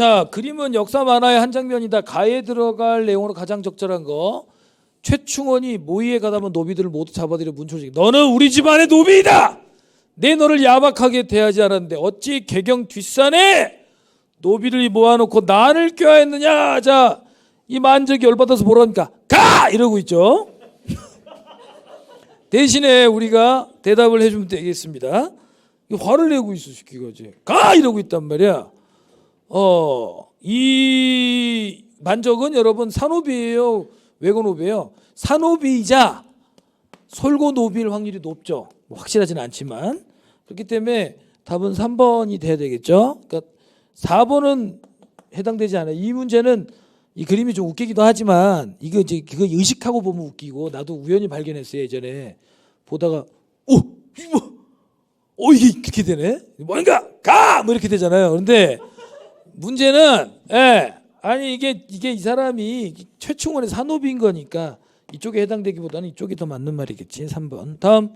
자 그림은 역사 만화의 한 장면이다. 가에 들어갈 내용으로 가장 적절한 거. 최충원이 모의에 가다면 노비들을 모두 잡아들여 문초식. 너는 우리 집안의 노비이다. 내 너를 야박하게 대하지 않았는데 어찌 개경 뒷산에 노비를 모아놓고 나를 껴야했느냐. 자, 이 만적이 열받아서 뭐랍니까? 가! 이러고 있죠. 대신에 우리가 대답을 해주면 되겠습니다. 이 화를 내고 있어 시키고지. 가! 이러고 있단 말이야. 어, 이 만적은 여러분 산호비예요. 외고노비예요. 산호비이자 솔고노비일 확률이 높죠. 뭐 확실하지는 않지만 그렇기 때문에 답은 3번이 돼야 되겠죠. 그러니까 4번은 해당되지 않아요. 이 문제는 이 그림이 좀 웃기기도 하지만 이거 이제 그거 의식하고 보면 웃기고 나도 우연히 발견했어요 예전에 보다가 오 이거 뭐, 어 이게 이렇게 되네 뭔가 가뭐 이렇게 되잖아요. 그런데 문제는 예 아니 이게 이게 이 사람이 최충원의 산호비인 거니까 이쪽에 해당되기보다는 이쪽이 더 맞는 말이겠지. 3번 다음